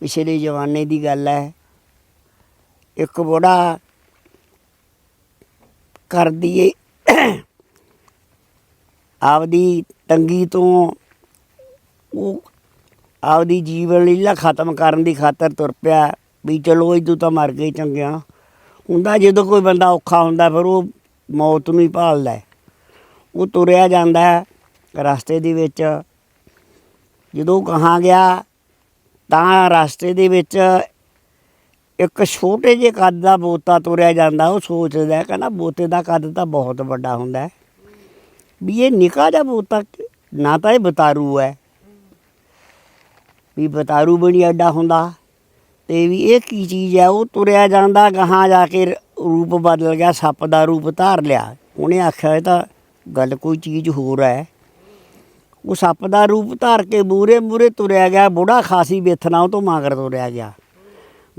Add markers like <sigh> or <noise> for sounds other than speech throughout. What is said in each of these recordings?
ਪਿਛਲੇ ਜ਼ਮਾਨੇ ਦੀ ਗੱਲ ਹੈ। ਇੱਕ ਬੁੜਾ ਕਰਦੀ ਏ ਆਪਦੀ ਤੰਗੀ ਤੋਂ ਉਹ ਆਪਦੀ ਜੀਵਨ ਲੀਲਾ ਖਤਮ ਕਰਨ ਦੀ ਖਾਤਰ ਤੁਰ ਪਿਆ ਵੀ ਚਲੋ ਇਦੋਂ ਤਾਂ ਮਰ ਗਏ ਚੰਗਿਆ। ਹੁੰਦਾ ਜਦੋਂ ਕੋਈ ਬੰਦਾ ਔਖਾ ਹੁੰਦਾ ਫਿਰ ਉਹ ਮੌਤ ਨੂੰ ਹੀ ਭਾਲਦਾ ਉਹ ਤੁਰਿਆ ਜਾਂਦਾ ਰਸਤੇ ਦੇ ਵਿੱਚ। ਜਦੋਂ ਕਹਾਂ ਗਿਆ ਤਾਂ ਰਸਤੇ ਦੇ ਵਿੱਚ ਇੱਕ ਛੋਟੇ ਜਿਹੇ ਕੱਦ ਦਾ ਬੋਤਾ ਤੁਰਿਆ ਜਾਂਦਾ, ਉਹ ਸੋਚਦਾ ਕਹਿੰਦਾ ਬੋਤੇ ਦਾ ਕੱਦ ਤਾਂ ਬਹੁਤ ਵੱਡਾ ਹੁੰਦਾ ਹੈ। ਵੀ ਇਹ ਨਿੱਕਾ ਜਿਹਾ ਬੋਤਾ ਨਾ ਤਾਂ ਇਹ ਬਤਾਰੂ ਹੈ। ਵੀ ਬਤਾਰੂ ਬਣੀ ਐਡਾ ਹੁੰਦਾ। ਤੇ ਵੀ ਇਹ ਕੀ ਚੀਜ਼ ਹੈ, ਉਹ ਤੁਰਿਆ ਜਾਂਦਾ, ਗਾਹਾਂ ਜਾ ਕੇ ਰੂਪ ਬਦਲ ਗਿਆ, ਸੱਪ ਦਾ ਰੂਪ ਧਾਰ ਲਿਆ। ਉਹਨੇ ਆਖਿਆ, ਇਹ ਤਾਂ ਗੱਲ ਕੋਈ ਚੀਜ਼ ਹੋਰ ਹੈ। ਉਹ ਸੱਪ ਦਾ ਰੂਪ ਧਾਰ ਕੇ ਮੂਰੇ ਮੂਰੇ ਤੁਰਿਆ ਗਿਆ ਬੁੜਾ ਖਾਸੀ ਵੇਥਣਾ ਉਹ ਤੋਂ ਮਾਗਰ ਤੁਰਿਆ ਗਿਆ।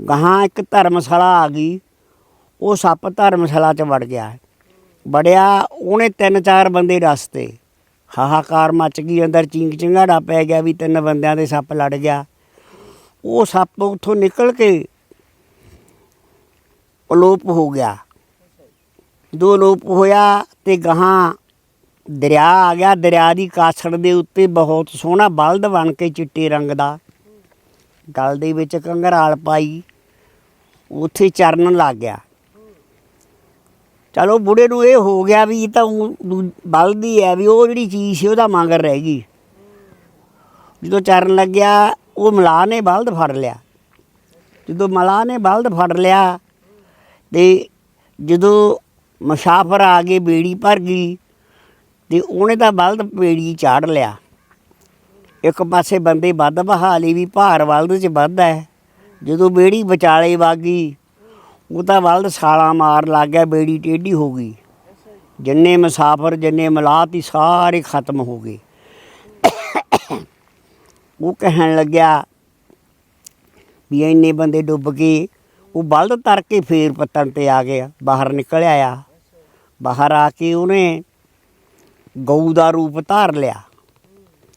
ਗਾਹਾਂ ਇੱਕ ਧਰਮਸ਼ਾਲਾ ਆ ਗਈ, ਉਹ ਸੱਪ ਧਰਮਸ਼ਾਲਾ 'ਚ ਵੜ ਗਿਆ। ਵੜਿਆ, ਉਹਨੇ ਤਿੰਨ ਚਾਰ ਬੰਦੇ ਰਸਤੇ। ਹਾਹਾਕਾਰ ਮਚ ਗਈ, ਅੰਦਰ ਚਿੰਗ ਚਿੰਗਾੜਾ ਪੈ ਗਿਆ ਵੀ ਤਿੰਨ ਬੰਦਿਆਂ ਦੇ ਸੱਪ ਲੜ ਗਿਆ। ਉਹ ਸੱਪ ਉੱਥੋਂ ਨਿਕਲ ਕੇ ਅਲੋਪ ਹੋ ਗਿਆ। ਦੋ ਅਲੋਪ ਹੋਇਆ ਤੇ ਗਾਹਾਂ ਦਰਿਆ ਆ ਗਿਆ, ਦਰਿਆ ਦੀ ਕਾਸੜ ਦੇ ਉੱਤੇ ਬਹੁਤ ਸੋਹਣਾ ਬਲਦ ਬਣ ਕੇ ਚਿੱਟੇ ਰੰਗ ਦਾ। ਗਲ ਦੇ ਵਿੱਚ ਕੰਗਰਾਲ ਪਾਈ, ਉੱਥੇ ਚਰਨ ਲੱਗ ਗਿਆ। ਚਲੋ ਬੁੜੇ ਨੂੰ ਇਹ ਹੋ ਗਿਆ ਵੀ ਇਹ ਤਾਂ ਊਂ ਦੂ- ਬਲਦ ਹੀ ਹੈ ਵੀ ਉਹ ਜਿਹੜੀ ਚੀਜ਼ ਸੀ ਉਹਦਾ ਮੰਗਰ ਰਹਿ ਗਈ। ਜਦੋਂ ਚਰਨ ਲੱਗਿਆ, ਉਹ ਮਲਾਹ ਨੇ ਬਲਦ ਫੜ ਲਿਆ। ਜਦੋਂ ਮਲਾਹ ਨੇ ਬਲਦ ਫੜ ਲਿਆ ਤੇ ਜਦੋਂ ਮੁਸਾਫਰ ਆ ਗਏ ਬੇੜੀ ਭਰ ਗਈ ਤੇ ਉਹਨੇ ਤਾਂ ਬਲਦ ਬੇੜੀ ਚਾੜ ਲਿਆ। ਇੱਕ ਪਾਸੇ ਬੰਦੇ ਵੱਧ ਬਹਾਲੀ ਵੀ ਭਾਰ ਬਲਦ 'ਚ ਵੱਧ ਹੈ। ਜਦੋਂ ਬੇੜੀ ਵਿਚਾਲੇ ਵਾਗੀ ਉਹ ਤਾਂ ਬਲਦ ਛਾਲਾਂ ਮਾਰ ਲੱਗ ਗਿਆ, ਬੇੜੀ ਟੇਢੀ ਹੋ ਗਈ। ਜਿੰਨੇ ਮੁਸਾਫਰ, ਜਿੰਨੇ ਮਲਾਤੀ ਸਾਰੇ ਖਤਮ ਹੋ ਗਏ। ਉਹ ਕਹਿਣ ਲੱਗਿਆ ਵੀ ਇੰਨੇ ਬੰਦੇ ਡੁੱਬ ਗਏ, ਉਹ ਬਲਦ ਤਰ ਕੇ ਫੇਰ ਪੱਤਣ ਤੇ ਆ ਗਿਆ, ਬਾਹਰ ਨਿਕਲ ਆਇਆ। ਬਾਹਰ ਆ ਕੇ ਉਹਨੇ ਗਊ ਦਾ ਰੂਪ ਧਾਰ ਲਿਆ।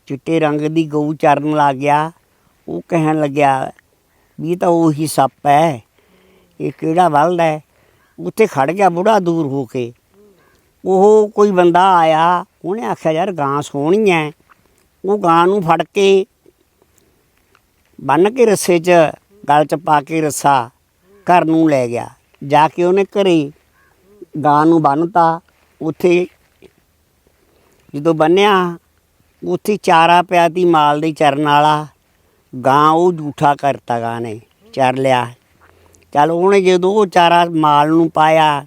ਚਿੱਟੇ ਰੰਗ ਦੀ ਗਊ ਚਰਨ ਲੱਗ ਗਿਆ। ਉਹ ਕਹਿਣ ਲੱਗਿਆ, ਵੀ ਇਹ ਤਾਂ ਉਹੀ ਸੱਪ ਹੈ। ਇਹ ਕਿਹੜਾ ਬਲਦ ਹੈ? ਉੱਥੇ ਖੜ ਗਿਆ ਬੁੜਾ ਦੂਰ ਹੋ ਕੇ। ਉਹ ਕੋਈ ਬੰਦਾ ਆਇਆ, ਉਹਨੇ ਆਖਿਆ, ਯਾਰ ਗਾਂ ਸੋਹਣੀ ਹੈ ਉਹ ਗਾਂ ਨੂੰ ਫੜ ਕੇ ਬੰਨ ਕੇ ਰੱਸੇ 'ਚ, ਗਲ 'ਚ ਪਾ ਕੇ ਰੱਸਾ ਘਰ ਨੂੰ ਲੈ ਗਿਆ। ਜਾ ਕੇ ਉਹਨੇ ਘਰੇ ਗਾਂ ਨੂੰ ਬੰਨਤਾ। ਉੱਥੇ ਜਦੋਂ ਬੰਨਿਆ, ਉੱਥੇ ਚਾਰਾ ਪਿਆ ਤੀ ਮਾਲ ਦੇ ਚਰਨ ਵਾਲਾ। ਗਾਂ ਉਹ ਝੂਠਾ ਕਰਤਾ ਗਾਂ ਨੇ, ਚਰ ਲਿਆ। ਚਲ ਉਹਨੇ ਜਦੋਂ ਉਹ ਚਾਰਾ ਮਾਲ ਨੂੰ ਪਾਇਆ,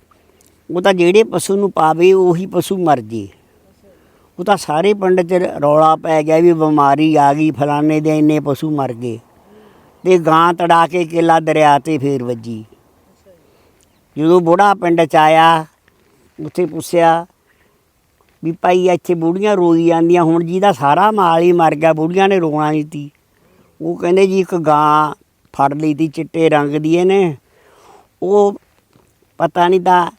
ਉਹ ਤਾਂ ਜਿਹੜੇ ਪਸ਼ੂ ਨੂੰ ਪਾਵੇ, ਉਹੀ ਪਸ਼ੂ ਮਰ ਜੇ। ਉਹ ਤਾਂ ਸਾਰੇ ਪਿੰਡ 'ਚ ਰੌਲਾ ਪੈ ਗਿਆ ਵੀ ਬਿਮਾਰੀ ਆ ਗਈ, ਫਲਾਣੇ ਦੇ ਇੰਨੇ ਪਸ਼ੂ ਮਰ ਗਏ। ਤੇ ਗਾਂ ਤੜਾ ਕੇ ਕੇਲਾ ਦਰਿਆ ਤੇ ਫੇਰ ਵੱਜੀ। ਜਦੋਂ ਬੁੜਾ ਪਿੰਡ 'ਚ ਆਇਆ, ਉੱਥੇ ਪੁੱਛਿਆ ਵੀ ਭਾਈ ਇੱਥੇ ਬੁੜੀਆਂ ਰੋਈ ਜਾਂਦੀਆਂ, ਹੁਣ ਜਿਹਦਾ ਸਾਰਾ ਮਾਲ ਹੀ ਮਰ ਗਿਆ, ਬੁੜੀਆਂ ਨੇ ਰੋਣਾ ਨਹੀਂ ਤੀ। ਉਹ ਕਹਿੰਦੇ ਜੀ ਇੱਕ ਗਾਂ ਫੜ ਲਈ ਤੀ ਚਿੱਟੇ ਰੰਗ ਦੀ ਇਹਨੇ। ਉਹ ਪਤਾ ਨਹੀਂ ਤਾਂ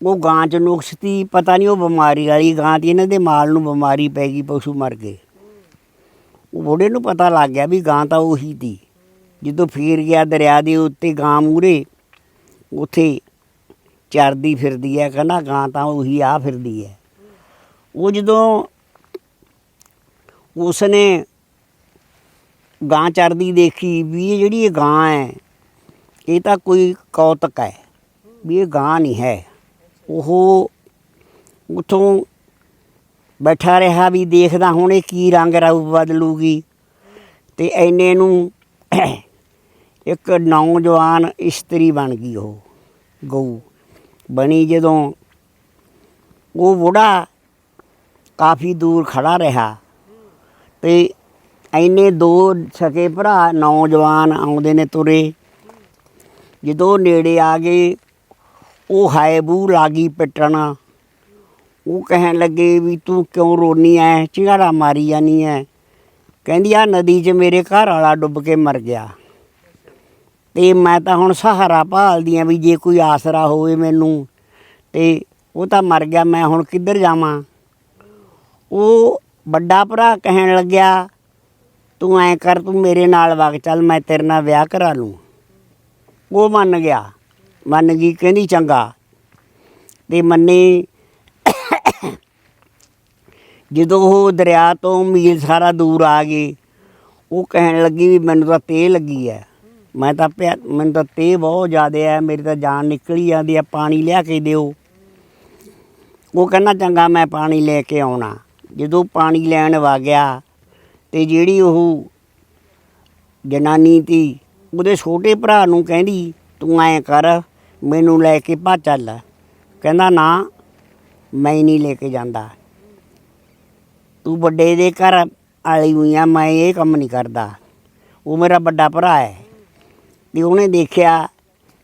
ਉਹ ਗਾਂ ਚ ਨੁਕਸ ਤੀ, ਪਤਾ ਨਹੀਂ ਉਹ ਬਿਮਾਰੀ ਵਾਲੀ ਗਾਂ ਤੀ, ਇਹਨਾਂ ਦੇ ਮਾਲ ਨੂੰ ਬਿਮਾਰੀ ਪੈ ਗਈ, ਪਸ਼ੂ ਮਰ ਗਏ। ਉਹ ਬੁੜੇ ਨੂੰ ਪਤਾ ਲੱਗ ਗਿਆ ਵੀ ਗਾਂ ਤਾਂ ਉਹੀ ਤੀ। ਜਦੋਂ ਫੇਰ ਗਿਆ ਦਰਿਆ ਦੇ ਉੱਤੇ ਗਾਂ ਮੂਰੇ ਉੱਥੇ ਚਰਦੀ ਫਿਰਦੀ ਹੈ, ਕਹਿੰਦਾ ਗਾਂ ਤਾਂ ਉਹੀ ਆ ਫਿਰਦੀ ਹੈ। ਉਹ ਜਦੋਂ ਉਸਨੇ ਗਾਂ ਚਰਦੀ ਦੇਖੀ ਵੀ ਇਹ ਜਿਹੜੀ ਇਹ ਗਾਂ ਹੈ, ਇਹ ਤਾਂ ਕੋਈ ਕੌਤਕ ਹੈ, ਵੀ ਇਹ ਗਾਂ ਨਹੀਂ ਹੈ। ਉਹ ਉਥੋਂ ਬੈਠਾ ਰਿਹਾ ਵੀ ਦੇਖਦਾ ਹੁਣ ਇਹ ਕੀ ਰੰਗ ਰੂਪ ਬਦਲੂਗੀ ਤੇ ਐਨੇ ਨੂੰ ਇੱਕ ਨੌਜਵਾਨ ਇਸਤਰੀ ਬਣ ਗਈ ਉਹ, ਗਊ। ਬਣੀ ਜਦੋਂ ਉਹ ਬੁੜਾ ਕਾਫੀ ਦੂਰ ਖੜਾ ਰਿਹਾ। ਤੇ ਐਨੇ ਦੋ ਸਕੇ ਭਰਾ ਨੌਜਵਾਨ ਆਉਂਦੇ ਨੇ ਤੁਰੇ। ਜਦੋਂ ਨੇੜੇ ਆ ਗਏ, ਉਹ ਹਾਏ ਬੂ ਲਾਗੀ ਪਿੱਟਣ। ਉਹ ਕਹਿਣ ਲੱਗੇ ਵੀ ਤੂੰ ਕਿਉਂ ਰੋਨੀ ਐ? ਚਿਹੜਾ ਮਾਰੀ ਜਾਨੀ ਐ। ਕਹਿੰਦੀ ਆ ਨਦੀ 'ਚ ਮੇਰੇ ਘਰ ਵਾਲਾ ਡੁੱਬ ਕੇ ਮਰ ਗਿਆ। ਤੇ ਮੈਂ ਤਾਂ ਹੁਣ ਸਹਾਰਾ ਭਾਲਦੀ ਆ ਵੀ ਜੇ ਕੋਈ ਆਸਰਾ ਹੋਵੇ ਮੈਨੂੰ, ਤੇ ਉਹ ਤਾਂ ਮਰ ਗਿਆ, ਮੈਂ ਹੁਣ ਕਿੱਧਰ ਜਾਵਾਂ? ਉਹ ਵੱਡਾ ਭਰਾ ਕਹਿਣ ਲੱਗਿਆ, ਤੂੰ ਐ ਕਰ, ਤੂੰ ਮੇਰੇ ਨਾਲ ਵਗ ਚੱਲ, ਮੈਂ ਤੇਰੇ ਨਾਲ ਵਿਆਹ ਕਰਾ ਲੂੰ। ਉਹ ਮੰਨ ਗਿਆ। ਮੰਨ ਗਈ ਕਹਿੰਦੀ, ਚੰਗਾ। ਤੇ ਮੰਨੇ ਜਦੋਂ ਉਹ ਦਰਿਆ ਤੋਂ ਮੀਲ ਸਾਰਾ ਦੂਰ ਆ ਗਏ, ਉਹ ਕਹਿਣ ਲੱਗੀ ਵੀ ਮੈਨੂੰ ਤਾਂ ਤੇਹ ਲੱਗੀ ਐ। ਮੈਂ ਤਾਂ ਪਿਆ, ਮੈਨੂੰ ਤਾਂ ਤੇਹ ਬਹੁਤ ਜ਼ਿਆਦਾ ਐ, ਮੇਰੀ ਤਾਂ ਜਾਨ ਨਿਕਲੀ ਜਾਂਦੀ ਐ, ਪਾਣੀ ਲਿਆ ਕੇ ਦਿਓ। ਉਹ ਕਹਿੰਦਾ, ਚੰਗਾ, ਮੈਂ ਪਾਣੀ ਲੈ ਕੇ ਆਉਣਾ। ਜਦੋਂ ਪਾਣੀ ਲੈਣ ਵਾਗਿਆ ਤੇ ਜਿਹੜੀ ਉਹ ਜਨਾਨੀ ਤੀ, ਉਹਦੇ ਛੋਟੇ ਭਰਾ ਨੂੰ ਕਹਿੰਦੀ, ਤੂੰ ਐਂ ਕਰ, ਮੈਨੂੰ ਲੈ ਕੇ ਭਾ ਚੱਲ। ਕਹਿੰਦਾ, ਨਾ, ਮੈਂ ਨਹੀਂ ਲੈ ਕੇ ਜਾਂਦਾ। ਤੂੰ ਵੱਡੇ ਦੇ ਘਰ ਆਲੀ ਹੋਈ ਆ, ਮੈਂ ਇਹ ਕੰਮ ਨਹੀਂ ਕਰਦਾ। ਉਹ ਮੇਰਾ ਵੱਡਾ ਭਰਾ ਹੈ। ਤੇ ਉਹਨੇ ਦੇਖਿਆ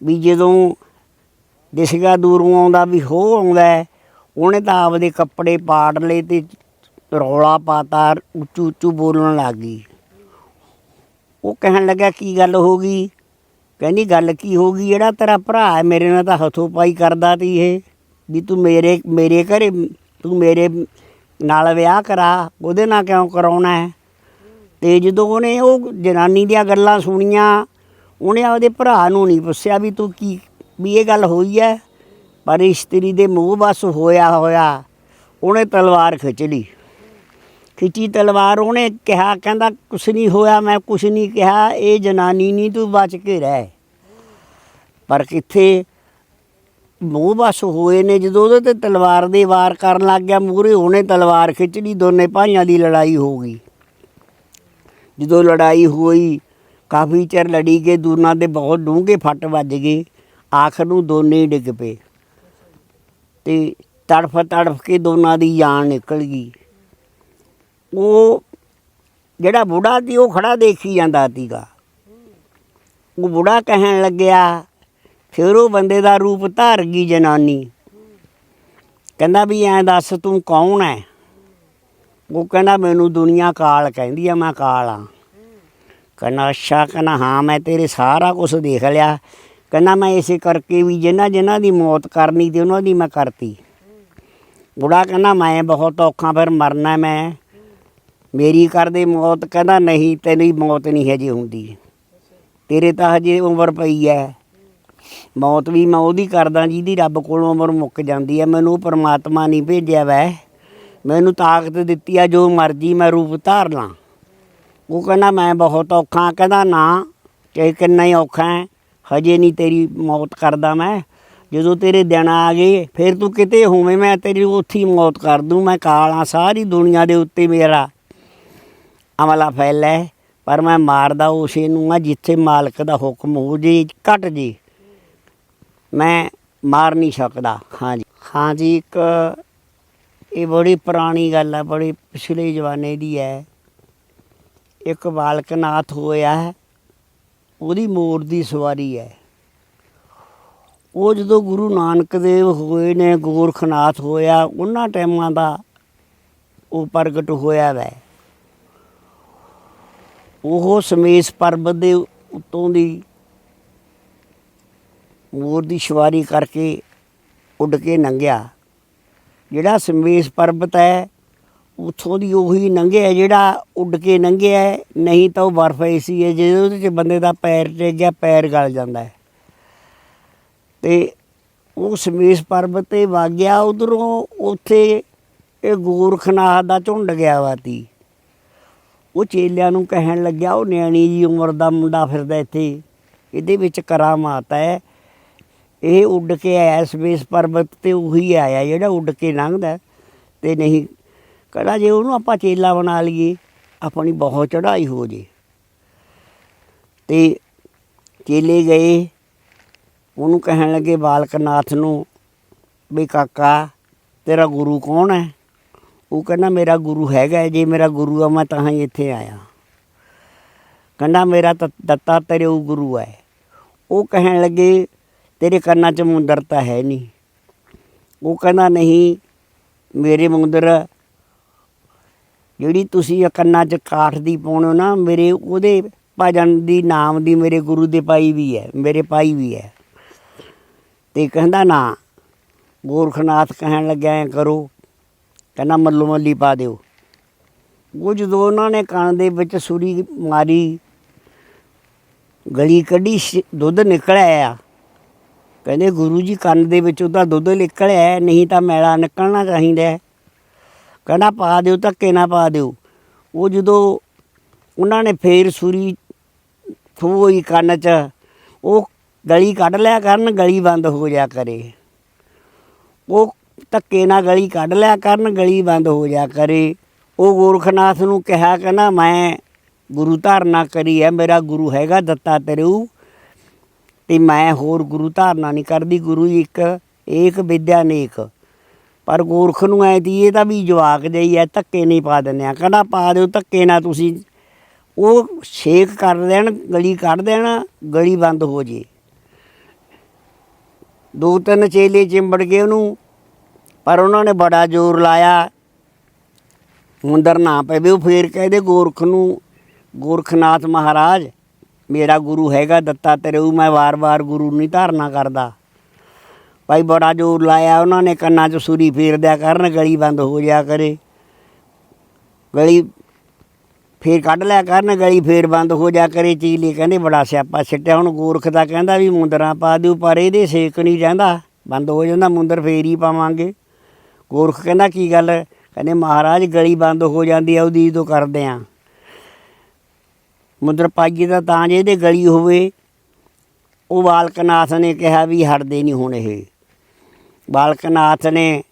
ਵੀ ਜਦੋਂ ਦਿਸਗਾ ਦੂਰੋਂ ਆਉਂਦਾ ਵੀ ਹੋ ਆਉਂਦਾ ਉਹਨੇ ਤਾਂ ਆਪਦੇ ਕੱਪੜੇ ਪਾੜ ਲਏ ਤੇ ਰੌਲਾ ਪਾਤਾ, ਉੱਚੂ ਉੱਚੂ ਬੋਲਣ ਲੱਗ ਗਈ। ਉਹ ਕਹਿਣ ਲੱਗਾ ਕੀ ਗੱਲ ਹੋ ਗਈ? ਕਹਿੰਦੀ, ਗੱਲ ਕੀ ਹੋ ਗਈ? ਜਿਹੜਾ ਤੇਰਾ ਭਰਾ ਹੈ, ਮੇਰੇ ਨਾਲ ਤਾਂ ਹੱਥੋਂ ਪਾਈ ਕਰਦਾ ਤੀ ਇਹ। ਵੀ ਤੂੰ ਮੇਰੇ ਮੇਰੇ ਘਰੇ, ਤੂੰ ਮੇਰੇ ਨਾਲ ਵਿਆਹ ਕਰਾ, ਉਹਦੇ ਨਾਲ ਕਿਉਂ ਕਰਾਉਣਾ ਹੈ? ਤੇ ਜਦੋਂ ਉਹਨੇ ਉਹ ਜਨਾਨੀ ਦੀਆਂ ਗੱਲਾਂ ਸੁਣੀਆਂ, ਉਹਨੇ ਆਪਦੇ ਭਰਾ ਨੂੰ ਨਹੀਂ ਪੁੱਛਿਆ ਵੀ ਤੂੰ ਕੀ, ਵੀ ਇਹ ਗੱਲ ਹੋਈ ਹੈ? ਪਰ ਇਸਤਰੀ ਦੇ ਮੂੰਹ ਬਸ ਹੋਇਆ ਹੋਇਆ ਉਹਨੇ ਤਲਵਾਰ ਖਿੱਚ ਲਈ। ਖਿੱਚੀ ਤਲਵਾਰ, ਉਹਨੇ ਕਿਹਾ, ਕਹਿੰਦਾ, ਕੁਛ ਨਹੀਂ ਹੋਇਆ, ਮੈਂ ਕੁਛ ਨਹੀਂ ਕਿਹਾ, ਇਹ ਜਨਾਨੀ ਨਹੀਂ, ਤੂੰ ਬਚ ਕੇ ਰਹਿ। ਪਰ ਕਿੱਥੇ ਮੂੰਹ ਬਸ ਹੋਏ ਨੇ, ਜਦੋਂ ਉਹਦੇ ਤੇ ਤਲਵਾਰ ਦੇ ਵਾਰ ਕਰਨ ਲੱਗ ਗਿਆ, ਮੂਹਰੇ ਉਹਨੇ ਤਲਵਾਰ ਖਿੱਚ ਲਈ ਦੋਨੇ ਭਾਈਆਂ ਦੀ ਲੜਾਈ ਹੋ ਗਈ। ਜਦੋਂ ਲੜਾਈ ਹੋਈ, ਕਾਫੀ ਚਿਰ ਲੜੀ ਗਏ ਦੋਨਾਂ ਦੇ ਬਹੁਤ ਡੂੰਘੇ ਫੱਟ ਵੱਜ ਗਏ, ਆਖਰ ਨੂੰ ਦੋਨੇ ਡਿੱਗ ਪਏ ਤੇ ਤੜਫ ਤੜਫ ਕੇ ਦੋਨਾਂ ਦੀ ਜਾਨ ਨਿਕਲ ਗਈ। ਉਹ ਜਿਹੜਾ ਬੁੜਾ ਸੀ, ਉਹ ਖੜਾ ਦੇਖੀ ਜਾਂਦਾ ਸੀਗਾ। ਉਹ ਬੁੜਾ ਕਹਿਣ ਲੱਗਿਆ, ਫਿਰ ਉਹ ਬੰਦੇ ਦਾ ਰੂਪ ਧਾਰ ਗਈ ਜਨਾਨੀ। ਕਹਿੰਦਾ ਵੀ ਐਂ ਦੱਸ, ਤੂੰ ਕੌਣ ਹੈ ਉਹ ਕਹਿੰਦਾ, ਮੈਨੂੰ ਦੁਨੀਆ ਕਾਲ ਕਹਿੰਦੀ ਆ, ਮੈਂ ਕਾਲ ਆ। ਕਹਿੰਦਾ, ਅੱਛਾ। ਕਹਿੰਦਾ, ਹਾਂ, ਮੈਂ ਤੇਰੇ ਸਾਰਾ ਕੁਝ ਦੇਖ ਲਿਆ। ਕਹਿੰਦਾ, ਮੈਂ ਇਸੇ ਕਰਕੇ ਵੀ ਜਿਨ੍ਹਾਂ ਜਿਨ੍ਹਾਂ ਦੀ ਮੌਤ ਕਰਨੀ ਤੇ ਉਹਨਾਂ ਦੀ ਮੈਂ ਕਰਤੀ। ਬੁੜਾ ਕਹਿੰਦਾ, ਮੈਂ ਬਹੁਤ ਔਖਾ, ਫਿਰ ਮਰਨਾ ਮੈਂ। ਮੇਰੀ ਕਰਦੇ ਮੌਤ ਕਹਿੰਦਾ ਨਹੀਂ, ਤੇਰੀ ਮੌਤ ਨਹੀਂ ਹਜੇ ਹੁੰਦੀ। ਤੇਰੇ ਤਾਂ ਹਜੇ ਉਮਰ ਪਈ ਹੈ ਮੌਤ ਵੀ ਮੈਂ ਉਹਦੀ ਕਰਦਾ ਜਿਹਦੀ ਰੱਬ ਕੋਲੋਂ ਉਮਰ ਮੁੱਕ ਜਾਂਦੀ ਹੈ ਮੈਨੂੰ ਪਰਮਾਤਮਾ ਨਹੀਂ ਭੇਜਿਆ ਵੈ। ਮੈਨੂੰ ਤਾਕਤ ਦਿੱਤੀ ਆ ਜੋ ਮਰਜ਼ੀ ਮੈਂ ਰੂਪ ਧਾਰ ਲਾਂ। ਉਹ ਕਹਿੰਦਾ ਮੈਂ ਬਹੁਤ ਔਖਾ ਕਹਿੰਦਾ ਨਾ ਚਾਹੇ ਕਿੰਨਾ ਹੀ ਔਖਾ ਹੈ ਹਜੇ ਨਹੀਂ ਤੇਰੀ ਮੌਤ ਕਰਦਾ ਮੈਂ। ਜਦੋਂ ਤੇਰੇ ਦਿਨ ਆ ਗਏ, ਫਿਰ ਤੂੰ ਕਿਤੇ ਹੋਵੇਂ, ਮੈਂ ਤੇਰੀ ਉੱਥੇ ਮੌਤ ਕਰ ਦੂੰ। ਮੈਂ ਕਾਲਾਂ ਸਾਰੀ ਦੁਨੀਆ ਦੇ ਉੱਤੇ ਮੇਰਾ ਅਮਲਾ ਫੈਲਾ ਹੈ, ਪਰ ਮੈਂ ਮਾਰਦਾ ਉਸੇ ਨੂੰ ਆ ਜਿੱਥੇ ਮਾਲਕ ਦਾ ਹੁਕਮ ਹੋ ਜੇ ਘਟ ਜੇ। ਮੈਂ ਮਾਰ ਨਹੀਂ ਸਕਦਾ। ਹਾਂਜੀ ਹਾਂਜੀ ਇੱਕ ਇਹ ਬੜੀ ਪੁਰਾਣੀ ਗੱਲ ਹੈ, ਬੜੀ ਪਿਛਲੇ ਜ਼ਮਾਨੇ ਦੀ ਹੈ। ਇੱਕ ਬਾਲਕਨਾਥ ਹੋਇਆ ਹੈ, ਉਹਦੀ ਮੋਰ ਦੀ ਸਵਾਰੀ ਹੈ। ਉਹ ਜਦੋਂ ਗੁਰੂ ਨਾਨਕ ਦੇਵ ਹੋਏ ਨੇ, ਗੋਰਖਨਾਥ ਹੋਇਆ, ਉਹਨਾਂ ਟਾਈਮਾਂ ਦਾ ਉਹ ਪ੍ਰਗਟ ਹੋਇਆ ਵੈ। ਉਹ ਸਮੇਸ ਪਰਬਤ ਦੇ ਉੱਤੋਂ ਦੀ ਮੋਰ ਦੀ ਸਵਾਰੀ ਕਰਕੇ ਉੱਡ ਕੇ ਲੰਘਿਆ ਜਿਹੜਾ ਸਮੇਸ ਪਰਬਤ ਹੈ, ਉਥੋਂ ਦੀ ਉਹੀ ਲੰਘਿਆ ਜਿਹੜਾ ਉੱਡ ਕੇ ਲੰਘਿਆ ਨਹੀਂ ਤਾਂ ਉਹ ਬਰਫ਼ ਐਸੀ ਹੈ ਜੇ ਉਹਦੇ 'ਚ ਬੰਦੇ ਦਾ ਪੈਰ ਟਿਕ ਗਿਆ, ਪੈਰ ਗਲ ਜਾਂਦਾ ਹੈ। ਤੇ ਉਹ ਸਮੇਸ ਪਰਬਤ ਤੇ ਵਾਗਿਆ, ਉਧਰੋਂ ਉੱਥੇ ਇਹ ਗੋਰਖਨਾਥ ਦਾ ਝੁੰਡ ਗਿਆ ਵਾ ਤੀ। ਉਹ ਚੇਲਿਆਂ ਨੂੰ ਕਹਿਣ ਲੱਗਿਆ, ਉਹ ਨਿਆਣੀ ਜੀ ਉਮਰ ਦਾ ਮੁੰਡਾ ਫਿਰਦਾ ਇੱਥੇ। ਇਹਦੇ ਵਿੱਚ ਕਰਾਮਾਤ ਹੈ। ਇਹ ਉੱਡ ਕੇ ਆਇਆ, ਸਪੇਸ ਪਰਬਤ ਤੇ ਉਹੀ ਆਇਆ, ਜਿਹੜਾ ਉੱਡ ਕੇ ਲੰਘਦਾ ਤੇ ਨਹੀਂ। ਕਹਿੰਦਾ ਜੇ ਉਹਨੂੰ ਆਪਾਂ ਚੇਲਾ ਬਣਾ ਲਈਏ, ਆਪਣੀ ਬਹੁਤ ਚੜ੍ਹਾਈ ਹੋ ਜੇ। ਤੇ ਚੇਲੇ ਗਏ। ਉਹਨੂੰ ਕਹਿਣ ਲੱਗੇ, ਬਾਲਕਨਾਥ ਨੂੰ, ਵੀ ਕਾਕਾ, ਤੇਰਾ ਗੁਰੂ ਕੌਣ ਹੈ? ਉਹ ਕਹਿੰਦਾ, ਮੇਰਾ ਗੁਰੂ ਹੈਗਾ ਜੇ ਮੇਰਾ ਗੁਰੂ ਆ, ਮੈਂ ਤਾਂ ਹੀ ਇੱਥੇ ਆਇਆ। ਕਹਿੰਦਾ, ਮੇਰਾ ਤਾਂ, ਦੱਤਾ ਤੇਰੇ ਉਹ ਗੁਰੂ ਹੈ। ਉਹ ਕਹਿਣ ਲੱਗੇ, ਤੇਰੇ ਕੰਨਾਂ 'ਚ ਮੁੰਦਰ ਤਾਂ ਹੈ ਨਹੀਂ। ਉਹ ਕਹਿੰਦਾ, ਨਹੀਂ, ਮੇਰੇ ਮੁੰਦਰ, ਜਿਹੜੀ ਤੁਸੀਂ ਕੰਨਾਂ 'ਚ ਕਾਠ ਦੀ ਪਾਉਣੇ ਹੋ ਨਾ, ਮੇਰੇ ਉਹਦੇ ਭਜਨ ਦੀ ਨਾਮ ਦੀ ਮੇਰੇ ਗੁਰੂ ਦੇ ਪਾਈ ਵੀ ਹੈ, ਮੇਰੇ ਪਾਈ ਵੀ ਹੈ। ਤੇ ਕਹਿੰਦਾ, ਨਾ, ਗੋਰਖਨਾਥ ਕਹਿਣ ਲੱਗਿਆ, ਐ ਕਰੋ ਕਹਿੰਦਾ ਮੱਲੋ ਮੱਲੀ ਪਾ ਦਿਓ। ਉਹ ਜਦੋਂ ਉਹਨਾਂ ਨੇ ਕੰਨ ਦੇ ਵਿੱਚ ਸੂਰੀ ਮਾਰੀ। ਗਲੀ ਕੱਢੀ, ਸ਼- ਦੁੱਧ ਨਿਕਲਿਆ ਆ। ਕਹਿੰਦੇ ਗੁਰੂ ਜੀ ਕੰਨ ਦੇ ਵਿੱਚੋਂ ਤਾਂ ਦੁੱਧ ਨਿਕਲਿਆ ਨਹੀਂ ਤਾਂ ਮੈਲਾ ਨਿਕਲਣਾ ਚਾਹੀਦਾ ਕਹਿੰਦਾ ਪਾ ਦਿਓ, ਧੱਕੇ ਨਾ ਪਾ ਦਿਓ। ਉਹ ਜਦੋਂ ਉਹਨਾਂ ਨੇ ਫੇਰ ਸੂਰੀ ਖੋਈ ਕੰਨ 'ਚ, ਉਹ ਗਲੀ ਕੱਢ ਲਿਆ ਕਰਨ, ਗਲੀ ਬੰਦ ਹੋ ਜਾ ਕਰੇ। ਉਹ ਧੱਕੇ ਨਾਲ ਗਲੀ ਕੱਢ ਲਿਆ ਕਰਨ, ਗਲੀ ਬੰਦ ਹੋ ਜਾ ਕਰੇ। ਉਹ ਗੋਰਖਨਾਥ ਨੂੰ ਕਿਹਾ, ਕਹਿੰਦਾ, ਮੈਂ ਗੁਰੂ ਧਾਰਨਾ ਕਰੀ ਹੈ ਮੇਰਾ ਗੁਰੂ ਹੈਗਾ, ਦੱਤਾ ਤੇਰੂ ਤੇ ਮੈਂ ਹੋਰ ਗੁਰੂ ਧਾਰਨਾ ਨਹੀਂ ਕਰਦੀ, ਗੁਰੂ ਇੱਕ ਏਕ ਵਿਦਿਆ ਨੇਕ। ਪਰ ਗੋਰਖ ਨੂੰ ਐ ਦੀ ਇਹ ਤਾਂ ਵੀ ਜਵਾਕ ਜਈ ਐ, ਧੱਕੇ ਨਹੀਂ ਪਾ ਦਿੰਦੇ ਆ। ਕਹਿੰਦਾ, ਪਾ ਦਿਓ ਧੱਕੇ ਨਾਲ ਤੁਸੀਂ। ਉਹ ਛੇਕ ਕਰ ਦੇਣ, ਗਲੀ ਕੱਢ ਦੇਣਾ, ਗਲੀ ਬੰਦ ਹੋ ਜੇ। ਦੋ ਤਿੰਨ ਚੇਲੇ ਚਿੰਬੜ ਗਏ ਉਹਨੂੰ ਪਰ ਉਹਨਾਂ ਨੇ ਬੜਾ ਜ਼ੋਰ ਲਾਇਆ। ਮੁੰਦਰ ਨਾ ਪਵੇ ਉਹ ਫੇਰ ਕਹਿੰਦੇ, ਗੋਰਖ ਨੂੰ, ਗੋਰਖਨਾਥ ਮਹਾਰਾਜ, ਮੇਰਾ ਗੁਰੂ ਹੈਗਾ, ਦਿੱਤਾ ਤੇਰੇ ਉਹ ਮੈਂ ਵਾਰ-ਵਾਰ ਗੁਰੂ ਨਹੀਂ ਧਾਰਨਾ ਕਰਦਾ। ਭਾਈ ਬੜਾ ਜ਼ੋਰ ਲਾਇਆ ਉਹਨਾਂ ਨੇ, ਕੰਨਾਂ 'ਚ ਸੂਰੀ ਫੇਰ ਦਿਆ ਕਰਨ, ਗਲੀ ਬੰਦ ਹੋ ਜਾ ਕਰੇ। ਗਲੀ ਫੇਰ ਕੱਢ ਲਿਆ ਕਰਨ, ਗਲੀ ਫੇਰ ਬੰਦ ਹੋ ਜਾ ਕਰੇ। ਚੀਲੀ ਕਹਿੰਦੇ, ਬੜਾ ਸਿਆਪਾ ਛਿੱਟਿਆ ਹੁਣ ਗੋਰਖ ਦਾ ਕਹਿੰਦਾ ਵੀ ਮੁੰਦਰਾਂ ਪਾ ਦਿਓ, ਪਰ ਇਹਦੇ ਸੇਕ ਨਹੀਂ ਰਹਿੰਦਾ ਬੰਦ ਹੋ ਜਾਂਦਾ, ਮੁੰਦਰ ਫੇਰ ਹੀ ਪਾਵਾਂਗੇ। ਗੋਰਖ ਕਹਿੰਦਾ, ਕੀ ਗੱਲ? ਕਹਿੰਦੇ, ਮਹਾਰਾਜ, ਗਲੀ ਬੰਦ ਹੋ ਜਾਂਦੀ ਆ ਉਹਦੀ ਤੋਂ ਕਰਦੇ ਆ। ਮੁੰਦਰ ਪਾਈਏ ਦਾ ਤਾਂ ਜੇ ਇਹਦੇ ਗਲੀ ਹੋਵੇ। ਉਹ ਬਾਲਕਨਾਥ ਨੇ ਕਿਹਾ ਵੀ ਹਟਦੇ ਨਹੀਂ ਹੁਣ ਇਹ। ਬਾਲਕਨਾਥ ਨੇ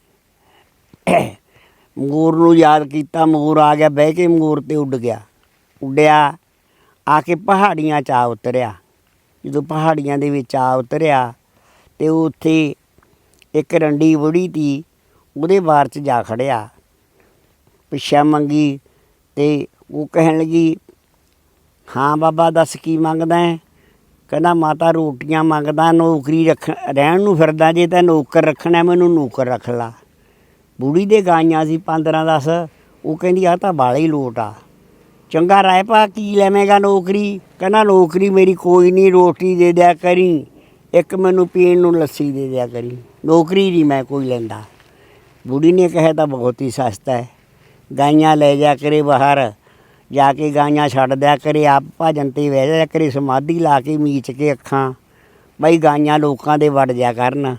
ਮੋਰ ਨੂੰ ਯਾਦ ਕੀਤਾ, ਮੋਰ ਆ ਗਿਆ, ਬਹਿ ਕੇ ਮੋਰ ਤੇ ਉੱਡ ਗਿਆ। ਉੱਡਿਆ, ਆ ਕੇ ਪਹਾੜੀਆਂ 'ਚ ਆ ਉਤਰਿਆ। ਜਦੋਂ ਪਹਾੜੀਆਂ ਦੇ ਵਿੱਚ ਆ ਉਤਰਿਆ ਤੇ ਉਹ ਉੱਥੇ ਇੱਕ ਰੰਡੀ ਬੁੜੀ ਤੀ ਉਹਦੇ ਬਾਰ 'ਚ ਜਾ ਖੜਿਆ। ਪਿੱਛਾ ਮੰਗੀ ਤੇ ਉਹ ਕਹਿਣ ਲੱਗੀ, ਹਾਂ ਬਾਬਾ, ਦੱਸ ਕੀ ਮੰਗਦਾ ਹੈ? ਕਹਿੰਦਾ, ਮਾਤਾ, ਰੋਟੀਆਂ ਮੰਗਦਾ, ਨੌਕਰੀ ਰੱਖ, ਰਹਿਣ ਨੂੰ ਫਿਰਦਾ ਜੇ ਤਾਂ ਨੌਕਰ ਰੱਖਣਾ, ਮੈਨੂੰ ਨੌਕਰ ਰੱਖ ਲਾ। ਬੁੜੀ ਦੇ ਗਾਈਆਂ ਸੀ 15 10 ਉਹ ਕਹਿੰਦੀ ਆ ਤਾਂ ਬਾਲੇ ਹੀ ਲੋਟ ਆ। ਚੰਗਾ ਰਾਏ ਪਾ ਕੀ ਲੈਵੇਂਗਾ ਨੌਕਰੀ? ਕਹਿੰਦਾ, ਨੌਕਰੀ ਮੇਰੀ ਕੋਈ ਨਹੀਂ, ਰੋਟੀ ਦੇ ਦਿਆ ਕਰੀ, ਇੱਕ ਮੈਨੂੰ ਪੀਣ ਨੂੰ ਲੱਸੀ ਦੇ ਦਿਆ ਕਰੀ। ਨੌਕਰੀ ਨਹੀਂ ਮੈਂ ਕੋਈ ਲੈਂਦਾ। ਬੁੜੀ ਨੇ ਕਿਹਾ ਤਾਂ ਬਹੁਤ ਹੀ ਸਸਤਾ ਹੈ। ਗਾਈਆਂ ਲੈ ਜਾ ਕਰੇ ਬਾਹਰ। ਜਾ ਕੇ ਗਾਈਆਂ ਛੱਡ ਦਿਆ ਕਰੇ, ਆਪ ਭਜਨ ਤੇ ਬਹਿ ਜਾ ਕਰੇ, ਸਮਾਧੀ ਲਾ ਕੇ ਮੀਚ ਕੇ ਅੱਖਾਂ। ਬਈ ਗਾਈਆਂ ਲੋਕਾਂ ਦੇ ਵੜ ਜਾ ਕਰਨ।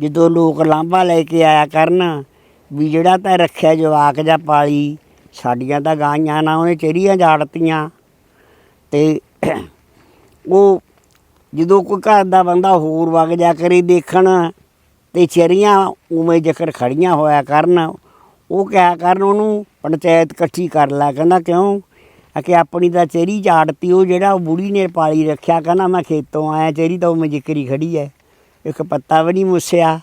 ਜਦੋਂ ਲੋਕ ਲਾਂਭਾ ਲੈ ਕੇ ਆਇਆ ਕਰਨ, ਵੀ ਜਿਹੜਾ ਤਾਂ ਰੱਖਿਆ ਜਵਾਕ ਜਾਂ ਪਾਲੀ, ਸਾਡੀਆਂ ਤਾਂ ਗਾਈਆਂ ਨਾ, ਉਹਨੇ ਚਿਹਰੀਆਂ ਜਾੜਤੀਆਂ ਤੇ ਉਹ ਜਦੋਂ ਕੋਈ ਘਰ ਦਾ ਬੰਦਾ ਹੋਰ ਵਗ ਜਾ ਕਰੇ ਦੇਖਣ ਤੇ ਚੇਰੀਆਂ ਉਵੇਂ ਜੇਕਰ ਖੜੀਆਂ ਹੋਇਆ ਕਰਨ, ਉਹ ਕਿਹਾ ਕਰਨ ਉਹਨੂੰ? ਪੰਚਾਇਤ ਇਕੱਠੀ ਕਰ ਲੈ, ਕਹਿੰਦਾ ਕਿਉਂ? ਆ ਕਿ ਆਪਣੀ ਤਾਂ ਚੇਰੀ ਝਾੜਤੀ, ਉਹ ਜਿਹੜਾ ਉਹ ਬੁੜੀ ਨੇ ਪਾਲੀ ਰੱਖਿਆ, ਕਹਿੰਦਾ ਮੈਂ ਖੇਤੋਂ ਆਇਆ ਚੇਰੀ ਤਾਂ ਉਹ ਮੈਂ ਜ਼ਿਕਰੀ ਖੜੀ ਹੈ ਇੱਕ ਪੱਤਾ ਵੀ ਨਹੀਂ ਮੁੱਸਿਆ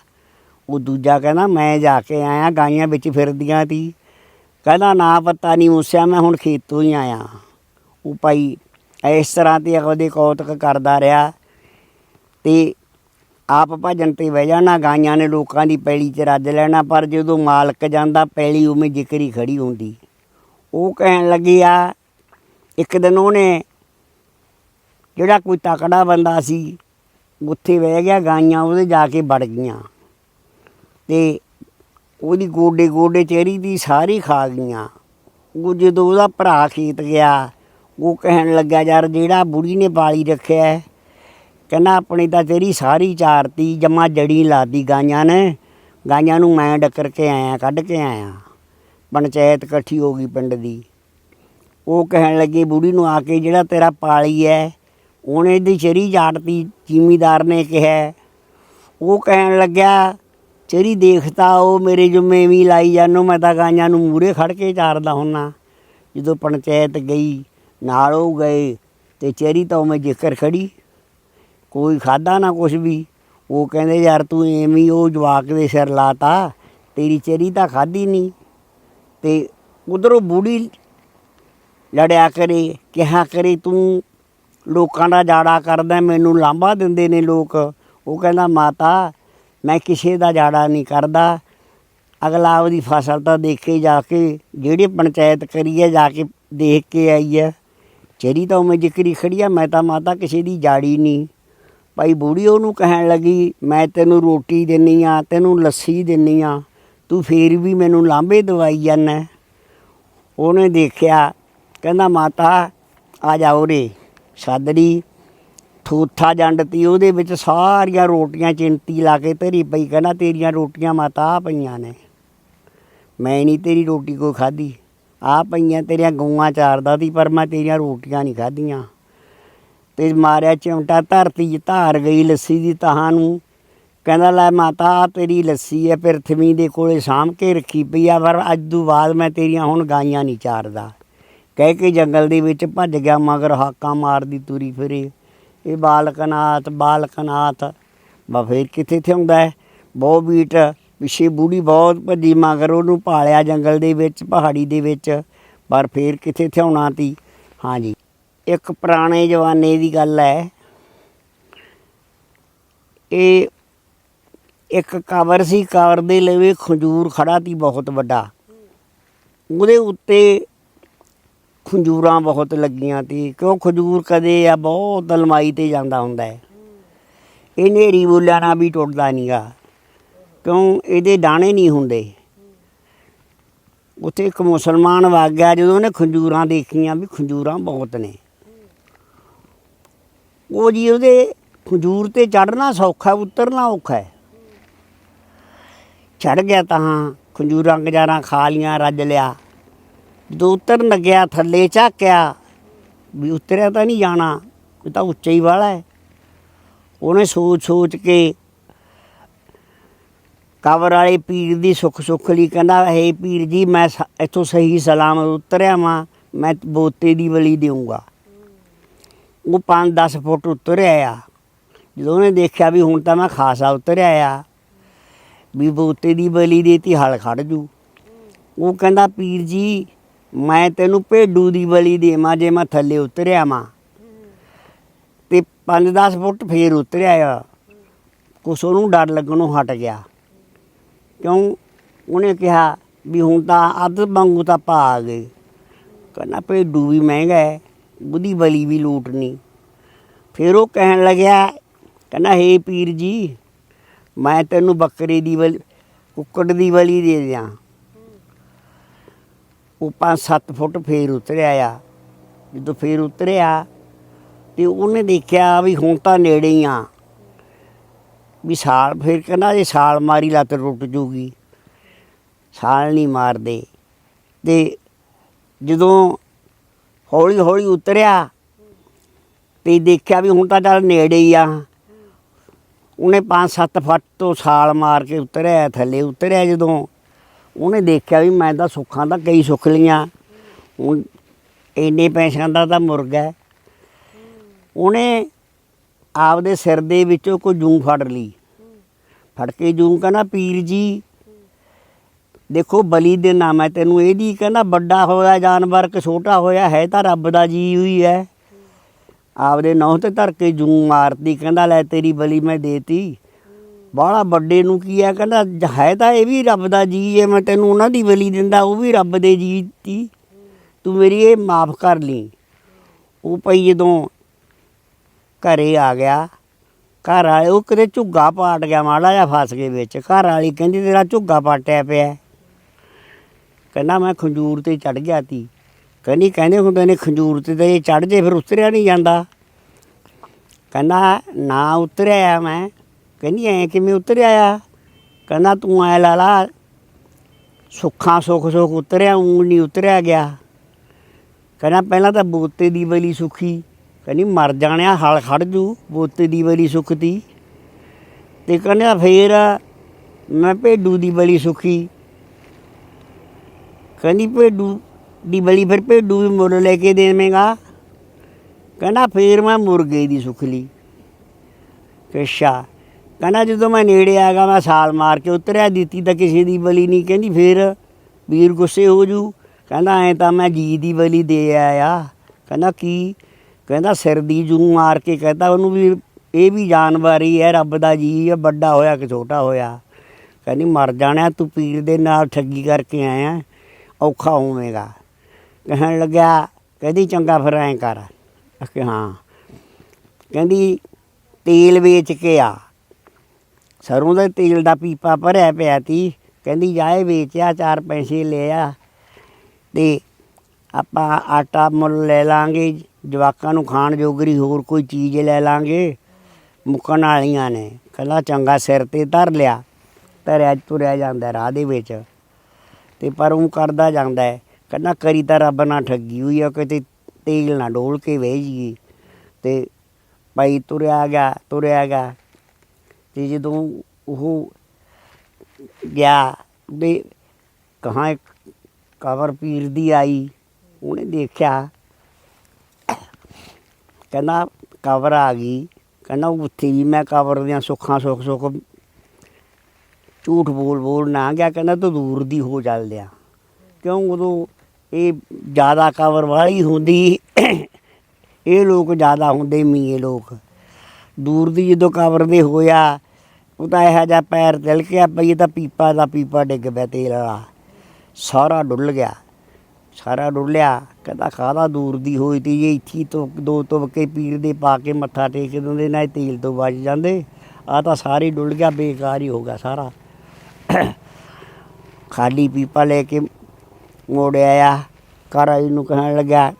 ਉਹ ਦੂਜਾ ਕਹਿੰਦਾ, ਮੈਂ ਜਾ ਕੇ ਆਇਆ, ਗਾਈਆਂ ਵਿੱਚ ਫਿਰਦੀਆਂ ਤੀ। ਕਹਿੰਦਾ, ਨਾ ਪੱਤਾ ਨਹੀਂ ਮੁੱਸਿਆ ਮੈਂ ਹੁਣ ਖੇਤੋਂ ਹੀ ਆਇਆ। ਉਹ ਭਾਈ ਇਸ ਤਰ੍ਹਾਂ ਤੇ ਉਹਦੇ ਕੌਤਕ ਕਰਦਾ ਰਿਹਾ। ਤੇ ਆਪ ਭਜਨ ਤੇ ਬਹਿ ਜਾਣਾ, ਗਾਈਆਂ ਨੇ ਲੋਕਾਂ ਦੀ ਪੈਲੀ 'ਚ ਰੱਜ ਲੈਣਾ, ਪਰ ਜਦੋਂ ਮਾਲਕ ਜਾਂਦਾ, ਪੈਲੀ ਉਵੇਂ ਜ਼ਿਕਰੀ ਖੜੀ ਹੁੰਦੀ। ਉਹ ਕਹਿਣ ਲੱਗੀ, ਆ, ਇੱਕ ਦਿਨ ਉਹਨੇ ਜਿਹੜਾ ਕੋਈ ਤਕੜਾ ਬੰਦਾ ਸੀ, ਉੱਥੇ ਬਹਿ ਗਿਆ, ਗਾਈਆਂ ਉਹਦੇ ਜਾ ਕੇ ਵੜ ਗਈਆਂ ਤੇ ਉਹਦੀ ਗੋਡੇ ਗੋਡੇ ਚਿਹਰੀ ਦੀ ਸਾਰੀ ਖਾ ਗਈਆਂ। ਉਹ ਜਦੋਂ ਉਹਦਾ ਭਰਾ ਖੇਤ ਗਿਆ, ਉਹ ਕਹਿਣ ਲੱਗਾ ਯਾਰ ਜਿਹੜਾ ਬੁੜੀ ਨੇ ਪਾਲੀ ਰੱਖਿਆ ਕਹਿੰਦਾ ਆਪਣੀ ਤਾਂ ਤੇਰੀ ਸਾਰੀ ਚਾਰਤੀ ਜਮਾ ਜੜੀ ਲਾਦੀ ਗਾਈਆਂ ਨੇ। ਗਾਈਆਂ ਨੂੰ ਮੈਂ ਡੱਕਰ ਕੇ ਆਇਆ, ਕੱਢ ਕੇ ਆਇਆ। ਪੰਚਾਇਤ ਇਕੱਠੀ ਹੋ ਗਈ ਪਿੰਡ ਦੀ। ਉਹ ਕਹਿਣ ਲੱਗੀ, ਬੁੜੀ ਨੂੰ ਆ ਕੇ ਜਿਹੜਾ ਤੇਰਾ ਪਾਲੀ ਹੈ ਉਹਨੇ ਦੀ ਚਰੀ ਜਾੜਤੀ, ਜ਼ਿਮੀਦਾਰ ਨੇ ਕਿਹਾ। ਉਹ ਕਹਿਣ ਲੱਗਿਆ ਚਰੀ ਦੇਖਤਾ ਉਹ ਮੇਰੇ ਜੁਮੇ ਵੀ ਲਾਈ ਜਾਨੋ ਮੈਂ ਤਾਂ ਗਾਈਆਂ ਨੂੰ ਮੂਰੇ ਖੜ ਕੇ ਚਾਰਦਾ ਹੁੰਨਾ। ਜਦੋਂ ਪੰਚਾਇਤ ਗਈ, ਨਾਲ ਉਹ ਗਏ ਤੇ ਚਰੀ ਤਾਂ ਮੈਂ ਜ਼ਿਕਰ ਖੜੀ। ਕੋਈ ਖਾਦਾ ਨਾ ਕੁਛ ਵੀ। ਉਹ ਕਹਿੰਦੇ, ਯਾਰ ਤੂੰ ਐਵੇਂ ਹੀ ਉਹ ਜਵਾਕ ਦੇ ਸਿਰ ਲਾਤਾ, ਤੇਰੀ ਚਰੀ ਤਾਂ ਖਾਦੀ ਨਹੀਂ ਤੇ ਉਧਰੋਂ ਬੂੜੀ ਲੜਿਆ ਕਰੇ, ਕਿਹਾ ਕਰੇ, ਤੂੰ ਲੋਕਾਂ ਦਾ ਜਾੜਾ ਕਰਦਾ, ਮੈਨੂੰ ਲਾਂਭਾ ਦਿੰਦੇ ਨੇ ਲੋਕ। ਉਹ ਕਹਿੰਦਾ, ਮਾਤਾ, ਮੈਂ ਕਿਸੇ ਦਾ ਜਾੜਾ ਨਹੀਂ ਕਰਦਾ। ਅਗਲਾ ਉਹਦੀ ਫਸਲ ਤਾਂ ਦੇਖੇ ਜਾ ਕੇ, ਜਿਹੜੀ ਪੰਚਾਇਤ ਕਰੀ ਹੈ, ਜਾ ਕੇ ਦੇਖ ਕੇ ਆਈ ਹੈ। ਚਰੀ ਤਾਂ ਮੈਂ ਜ਼ਿਕਰੀ ਖੜੀ ਆ, ਮੈਂ ਤਾਂ ਮਾਤਾ ਕਿਸੇ ਦੀ ਜਾੜੀ ਨਹੀਂ। ਭਾਈ ਬੂੜੀ ਉਹਨੂੰ ਕਹਿਣ ਲੱਗੀ, ਮੈਂ ਤੈਨੂੰ ਰੋਟੀ ਦਿੰਨੀ ਆ, ਤੈਨੂੰ ਲੱਸੀ ਦਿੰਨੀ ਆ, ਤੂੰ ਫੇਰ ਵੀ ਮੈਨੂੰ ਲਾਂਭੇ ਦਵਾਈ ਜਾਂਦਾ ਉਹਨੇ ਦੇਖਿਆ, ਕਹਿੰਦਾ, ਮਾਤਾ, ਆ ਜਾ ਉਰੇ ਸੱਦੜੀ ਥੂਥਾ ਜੰਡ ਤੀ, ਉਹਦੇ ਵਿੱਚ ਸਾਰੀਆਂ ਰੋਟੀਆਂ ਚਿੰਤੀ ਲਾ ਕੇ ਧਰੀ ਪਈ, ਕਹਿੰਦਾ, ਤੇਰੀਆਂ ਰੋਟੀਆਂ ਮਾਤਾ ਆ ਪਈਆਂ ਨੇ, ਮੈਂ ਨਹੀਂ ਤੇਰੀ ਰੋਟੀ ਕੋਈ ਖਾਧੀ, ਆ ਪਈਆਂ ਤੇਰੀਆਂ ਗਊਆਂ ਚਾਰਦਾ ਸੀ ਪਰ ਮੈਂ ਤੇਰੀਆਂ ਰੋਟੀਆਂ ਨਹੀਂ ਖਾਧੀਆਂ। ਤੇ ਮਾਰਿਆ ਚਿਮਟਾ ਧਰਤੀ 'ਚ ਧਾਰ ਗਈ ਲੱਸੀ ਦੀ ਤਹਾਂ ਨੂੰ। ਕਹਿੰਦਾ, ਲੈ ਮਾਤਾ, ਆਹ ਤੇਰੀ ਲੱਸੀ ਹੈ ਪ੍ਰਿਥਵੀ ਦੇ ਕੋਲੇ ਸਾਂਭ ਕੇ ਰੱਖੀ ਪਈ ਆ, ਪਰ ਅੱਜ ਤੋਂ ਬਾਅਦ ਮੈਂ ਤੇਰੀਆਂ ਹੁਣ ਗਾਈਆਂ ਨਹੀਂ ਚਾਰਦਾ। ਕਹਿ ਕੇ ਜੰਗਲ ਦੇ ਵਿੱਚ ਭੱਜ ਗਿਆ, ਮਗਰ ਹਾਕਾਂ ਮਾਰਦੀ ਤੁਰੀ ਫਿਰੇ। ਇਹ ਬਾਲਕਨਾਥ ਬਾਲਕਨਾਥ। ਬਾ ਫੇਰ ਕਿੱਥੇ ਥਿਆਉਂਦਾ ਹੈ ਬਹੁਤ ਬੀਟ, ਪਿੱਛੇ ਬੂੜੀ ਬਹੁਤ ਭੱਜੀ, ਮਗਰ ਉਹਨੂੰ ਪਾਲਿਆ ਜੰਗਲ ਦੇ ਵਿੱਚ, ਪਹਾੜੀ ਦੇ ਵਿੱਚ। ਪਰ ਫੇਰ ਕਿੱਥੇ ਥਿਆਉਣਾ ਤੀ? ਹਾਂਜੀ। ਇੱਕ ਪੁਰਾਣੇ ਜਵਾਨੇ ਦੀ ਗੱਲ ਹੈ। ਇਹ ਇੱਕ ਕਵਰ ਸੀ ਕਵਰ ਦੇ ਲਵੇ ਖੰਜੂਰ ਖੜਾ ਤੀ ਬਹੁਤ ਵੱਡਾ। ਉਹਦੇ ਉੱਤੇ ਖੰਜੂਰਾਂ ਬਹੁਤ ਲੱਗੀਆਂ ਤੀ ਕਿਉਂ ਖੰਜੂਰ ਕਦੇ ਆ ਬਹੁਤ ਅਲਮਾਈ ਤੇ ਜਾਂਦਾ ਹੁੰਦਾ ਹੈ। ਇਹ ਨੇਰੀ ਬੋਲਿਆ ਨਾਲ ਵੀ ਟੁੱਟਦਾ ਨਹੀਂਗਾ ਕਿਉਂ ਇਹਦੇ ਦਾਣੇ ਨਹੀਂ ਹੁੰਦੇ। ਉੱਥੇ ਇੱਕ ਮੁਸਲਮਾਨ ਵਾਗਿਆ ਜਦੋਂ ਉਹਨੇ ਖੰਜੂਰਾਂ ਦੇਖੀਆਂ ਵੀ ਖੰਜੂਰਾਂ ਬਹੁਤ ਨੇ। ਉਹ ਜੀ ਉਹਦੇ ਖੰਜੂਰ ਤੇ ਚੜਨਾ ਸੌਖਾ, ਉਤਰਨਾ ਔਖਾ ਹੈ। ਚੜ ਗਿਆ ਤਾਂ ਖੰਜੂਰਾਂ ਗਜਾਰਾਂ ਖਾ ਲੀਆਂ, ਰੱਜ ਲਿਆ। ਜਦੋਂ ਉਤਰਨ ਲੱਗਿਆ, ਥੱਲੇ ਝਾਕਿਆ, ਵੀ ਉਤਰਿਆ ਤਾਂ ਨਹੀਂ ਜਾਣਾ, ਇਹ ਤਾਂ ਉੱਚਾ ਹੀ ਵਾਲਾ ਹੈ। ਉਹਨੇ ਸੋਚ ਸੋਚ ਕੇ ਕਬਰ ਵਾਲੇ ਪੀਰ ਦੀ ਸੁੱਖ ਸੁੱਖ ਲਈ ਕਹਿੰਦਾ, ਹੈ ਪੀਰ ਜੀ, ਮੈਂ ਸ- ਇੱਥੋਂ ਸਹੀ ਸਲਾਮਤ ਉਤਰਿਆ ਵਾਂ, ਮੈਂ ਬੋਤੇ ਦੀ ਬਲੀ ਦੇਊਂਗਾ। ਉਹ 5-10 ਫੁੱਟ ਉਤਰਿਆ ਆ ਜਦੋਂ ਉਹਨੇ ਦੇਖਿਆ ਵੀ ਹੁਣ ਤਾਂ ਮੈਂ ਖਾਸਾ ਉਤਰਿਆ ਆ ਵੀ ਬੋਤੇ ਦੀ ਬਲੀ ਦੇਤੀ ਹਲ ਖੜ ਜੂ। ਉਹ ਕਹਿੰਦਾ, ਪੀਰ ਜੀ, ਮੈਂ ਤੈਨੂੰ ਭੇਡੂ ਦੀ ਬਲੀ ਦੇਵਾਂ ਜੇ ਮੈਂ ਥੱਲੇ ਉਤਰਿਆ ਵਾਂ ਤੇ 5-10 ਫੁੱਟ ਫੇਰ ਉਤਰਿਆ ਆ ਕੁਛ ਉਹਨੂੰ ਡਰ ਲੱਗਣੋਂ ਹਟ ਗਿਆ। ਕਿਉਂ? ਉਹਨੇ ਕਿਹਾ ਵੀ ਹੁਣ ਤਾਂ ਅੱਧ ਵਾਂਗੂ ਤਾਂ ਪਾ ਆ ਗਏ। ਕਹਿੰਦਾ, ਭੇਡੂ ਵੀ ਮਹਿੰਗਾ ਹੈ। ਉਹਦੀ ਬਲੀ ਵੀ ਲੂਟਣੀ। ਫਿਰ ਉਹ ਕਹਿਣ ਲੱਗਿਆ, ਕਹਿੰਦਾ, ਹੇ ਪੀਰ ਜੀ, ਮੈਂ ਤੈਨੂੰ ਬੱਕਰੇ ਦੀ ਬਲੀ, ਕੁੱਕੜ ਦੀ ਬਲੀ ਦੇ ਦਿਆਂ। ਉਹ 5-7 ਫੁੱਟ ਫੇਰ ਉਤਰਿਆ ਆ। ਜਦੋਂ ਫੇਰ ਉਤਰਿਆ, ਤੇ ਉਹਨੇ ਦੇਖਿਆ ਵੀ ਹੁਣ ਤਾਂ ਨੇੜੇ ਹੀ ਆ। ਵੀ ਸਾਲ, ਫਿਰ ਕਹਿੰਦਾ, ਜੇ ਸਾਲ ਮਾਰੀ ਲੱਤ ਟੁੱਟ ਜੂਗੀ। ਸਾਲ ਨਹੀਂ ਮਾਰਦੇ। ਤੇ ਜਦੋਂ ਹੌਲੀ ਹੌਲੀ ਉਤਰਿਆ। ਤੇ ਦੇਖਿਆ ਵੀ ਹੁਣ ਤਾਂ ਚੱਲ ਨੇੜੇ ਹੀ ਆ। ਉਹਨੇ 5-7 ਫੁੱਟ ਤੋਂ ਛਾਲ ਮਾਰ ਕੇ ਉਤਰਿਆ, ਥੱਲੇ ਉਤਰਿਆ ਜਦੋਂ। ਉਹਨੇ ਦੇਖਿਆ ਵੀ ਮੈਂ ਤਾਂ ਸੁੱਖਾਂ ਤਾਂ ਕਈ ਸੁੱਖ ਲੀਆਂ ਹੁਣ ਇੰਨੇ ਪੈਸਿਆਂ ਦਾ ਤਾਂ ਮੁਰਗਾ ਹੈ। ਉਹਨੇ ਆਪਦੇ ਸਿਰ ਦੇ ਵਿੱਚੋਂ ਕੋਈ ਜੂੰ ਫੜ ਲਈ। ਫੜ ਕੇ ਜੂੰ ਕਹਿੰਦਾ, ਪੀਰ ਜੀ ਦੇਖੋ ਬਲੀ ਦੇ ਨਾਮ ਹੈ, ਤੈਨੂੰ ਇਹਦੀ ਕਹਿੰਦਾ ਵੱਡਾ ਹੋਇਆ, ਜਾਨਵਰ ਕਿ ਛੋਟਾ ਹੋਇਆ, ਹੈ ਤਾਂ ਰੱਬ ਦਾ ਜੀ ਹੋਈ ਹੈ। ਆਪਦੇ ਨਹੁੰ ਤੇ ਧਰ ਕੇ ਜੂੰ ਮਾਰਤੀ, ਕਹਿੰਦਾ ਲੈ ਤੇਰੀ ਬਲੀ ਮੈਂ ਦੇਤੀ। ਬਾਹਲਾ ਵੱਡੇ ਨੂੰ ਕੀ ਹੈ, ਕਹਿੰਦਾ ਹੈ ਤਾਂ ਇਹ ਵੀ ਰੱਬ ਦਾ ਜੀ ਹੈ, ਮੈਂ ਤੈਨੂੰ ਉਹਨਾਂ ਦੀ ਬਲੀ ਦਿੰਦਾ, ਉਹ ਵੀ ਰੱਬ ਦੇ ਜੀ ਤੀ। ਤੂੰ ਮੇਰੀ ਇਹ ਮਾਫ ਕਰ ਲਈ। ਉਹ ਪਈ ਜਦੋਂ ਘਰੇ ਆ ਗਿਆ, ਘਰ ਵਾਲੇ, ਉਹ ਕਿਤੇ ਝੁੱਗਾ ਪਾਟ ਗਿਆ, ਮਾੜਾ ਜਿਹਾ ਫਸ ਗਏ ਵਿੱਚ। ਘਰ ਵਾਲੀ ਕਹਿੰਦੀ ਤੇਰਾ ਝੁੱਗਾ ਪਾਟਿਆ ਪਿਆ ਕਹਿੰਦਾ ਮੈਂ ਖੰਜੂਰ ਤੇ ਚੜ ਗਿਆ ਤੀ ਕਹਿੰਦੀ ਕਹਿੰਦੇ ਹੁੰਦੇ ਨੇ ਖੰਜੂਰ ਤੇ ਤੇ ਚੜ ਜੇ, ਫਿਰ ਉਤਰਿਆ ਨਹੀਂ ਜਾਂਦਾ। ਕਹਿੰਦਾ, ਨਾ ਉਤਰਿਆ ਆ ਮੈਂ। ਕਹਿੰਦੀ, ਐ ਕਿਵੇਂ ਉਤਰਿਆ ਆ? ਕਹਿੰਦਾ, ਤੂੰ ਐ ਲਾ ਲਾ, ਸੁੱਖਾਂ ਸੁੱਖ ਸੁੱਖ ਉਤਰਿਆ, ਊਂ ਨਹੀਂ ਉਤਰਿਆ ਗਿਆ। ਕਹਿੰਦਾ, ਪਹਿਲਾਂ ਤਾਂ ਬੋਤੇ ਦੀ ਬਲੀ ਸੁਖੀ। ਕਹਿੰਦੀ, ਮਰ ਜਾਣਿਆ, ਹਲ ਖੜ ਜੂ, ਬੋਤੇ ਦੀ ਬਲੀ ਸੁਖਤੀ ਤੇ ਕਹਿੰਦਾ, ਫੇਰ ਮੈਂ ਭੇਡੂ ਦੀ ਬਲੀ ਸੁਖੀ। ਕਹਿੰਦੀ ਭੇਡੂ ਦੀ ਬਲੀ ਫਿਰ ਭੇਡੂ ਵੀ ਮੁੱਲ ਲੈ ਕੇ ਦੇਵੇਂਗਾ। ਕਹਿੰਦਾ ਫੇਰ ਮੈਂ ਮੁਰਗੇ ਦੀ ਸੁਖ ਲਈ ਅੱਛਾ ਕਹਿੰਦਾ ਜਦੋਂ ਮੈਂ ਨੇੜੇ ਆ ਗਿਆ ਮੈਂ ਛਾਲ ਮਾਰ ਕੇ ਉਤਰਿਆ, ਦਿੱਤੀ ਤਾਂ ਕਿਸੇ ਦੀ ਬਲੀ ਨਹੀਂ। ਕਹਿੰਦੀ ਫੇਰ ਵੀਰ ਗੁੱਸੇ ਹੋ ਜੂ। ਕਹਿੰਦਾ ਐ ਤਾਂ ਮੈਂ ਜੀ ਦੀ ਬਲੀ ਦੇ ਆਇਆ। ਕਹਿੰਦਾ ਕੀ? ਕਹਿੰਦਾ ਸਿਰ ਦੀ ਜੂ ਮਾਰ ਕੇ ਕਹਿੰਦਾ ਉਹਨੂੰ ਵੀ ਇਹ ਵੀ ਜਾਨਵਰ ਹੀ ਹੈ, ਰੱਬ ਦਾ ਜੀ ਹੈ ਵੱਡਾ ਹੋਇਆ ਕਿ ਛੋਟਾ ਹੋਇਆ। ਕਹਿੰਦੀ ਮਰ ਜਾਣਾ, ਤੂੰ ਪੀਰ ਦੇ ਨਾਲ ਠੱਗੀ ਕਰਕੇ ਆਇਆ। ਔਖਾ ਹੋਵੇਗਾ। ਕਹਿਣ ਲੱਗਿਆ, ਕਹਿੰਦੀ ਚੰਗਾ ਫਿਰ ਐਂ ਕਰ। ਕਿ ਹਾਂ। ਕਹਿੰਦੀ, ਤੇਲ ਵੇਚ ਕੇ ਆ। ਸਰੋਂ ਦੇ ਤੇਲ ਦਾ ਪੀਪਾ ਭਰਿਆ ਪਿਆ ਤੀ ਕਹਿੰਦੀ, ਜਾਏ ਵੇਚਿਆ, ਚਾਰ ਪੈਸੇ ਲਿਆ ਆ। ਤੇ ਆਪਾਂ ਆਟਾ ਮੁੱਲ ਲੈ ਲਾਂਗੇ, ਜਵਾਕਾਂ ਨੂੰ ਖਾਣ ਜੋਗਰੀ ਹੋਰ ਕੋਈ ਚੀਜ਼ ਲੈ ਲਾਂਗੇ। ਮੁੱਕਣ ਵਾਲੀਆਂ ਨੇ। ਕਹਿੰਦਾ, ਚੰਗਾ ਸਿਰ ਤੇ ਧਰ ਲਿਆ। ਧਰਿਆ, ਤੁਰਿਆ ਜਾਂਦਾ ਰਾਹ ਦੇ ਵਿੱਚ। ਤੇ ਪਰ ਉਹ ਕਰਦਾ ਜਾਂਦਾ ਹੈ। ਕਹਿੰਦਾ ਕਰੀ ਤਾਂ ਰੱਬ ਨਾਲ ਠੱਗੀ ਹੋਈ ਆ, ਕਿਤੇ ਤੇਲ ਨਾ ਡੋਲ ਕੇ ਵੇਹ ਜੀ ਤੇ ਭਾਈ ਤੁਰਿਆ ਗਿਆ ਤੁਰਿਆ ਗਿਆ। ਤੇ ਜਦੋਂ ਉਹ ਗਿਆ ਦੇ ਕਹਾਂ ਇੱਕ ਕਵਰ ਪੀਰ ਦੀ ਆਈ, ਉਹਨੇ ਦੇਖਿਆ। ਕਹਿੰਦਾ ਕਵਰ ਆ ਗਈ। ਕਹਿੰਦਾ ਉੱਥੇ ਵੀ ਮੈਂ ਕਵਰ ਦੀਆਂ ਸੁੱਖਾਂ ਸੁੱਖ ਸੁੱਖ ਝੂਠ ਬੋਲ ਬੋਲ ਨਾ ਗਿਆ, ਕਹਿੰਦਾ ਤੂੰ ਦੂਰ ਦੀ ਹੋ ਚੱਲਦਿਆ। ਕਿਉਂ? ਉਦੋਂ ਇਹ ਜ਼ਿਆਦਾ ਕਵਰ ਵਾਲੀ ਹੁੰਦੀ। ਇਹ ਲੋਕ ਜ਼ਿਆਦਾ ਹੁੰਦੇ ਮੀਏ ਲੋਕ। ਦੂਰ ਦੀ ਜਦੋਂ ਕਵਰ ਦੇ ਹੋਇਆ, ਉਹ ਤਾਂ ਇਹੋ ਜਿਹਾ ਪੈਰ ਤਿਲਕਿਆ ਪਈ ਤਾਂ ਪੀਪਾ ਦਾ ਪੀਪਾ ਡਿੱਗ ਪਿਆ ਤੇਲ ਵਾਲਾ। ਸਾਰਾ ਡੁੱਲ ਗਿਆ। ਸਾਰਾ ਡੁੱਲਿਆ ਕਹਿੰਦਾ ਖਾਦਾ ਦੂਰ ਦੀ ਹੋਈ ਤੀ? ਜੇ ਇੱਥੀ ਤੋਂ ਦੋ ਤੁਬਕੇ ਪੀਰ ਦੇ ਪਾ ਕੇ ਮੱਥਾ ਟੇਕ ਦਿੰਦੇ ਨਾ, ਇਹ ਤੇਲ ਤੋਂ ਬਚ ਜਾਂਦੇ। ਆ ਤਾਂ ਸਾਰੀ ਡੁੱਲ ਗਿਆ, ਬੇਕਾਰ ਹੀ ਹੋ ਗਿਆ ਸਾਰਾ। <coughs> ਖਾਲੀ ਪੀਪਾ ਲੈ ਕੇ ਮੋੜ ਆਇਆ, ਘਰ ਆਈ ਨੂੰ ਕਹਿਣ ਲੱਗਾ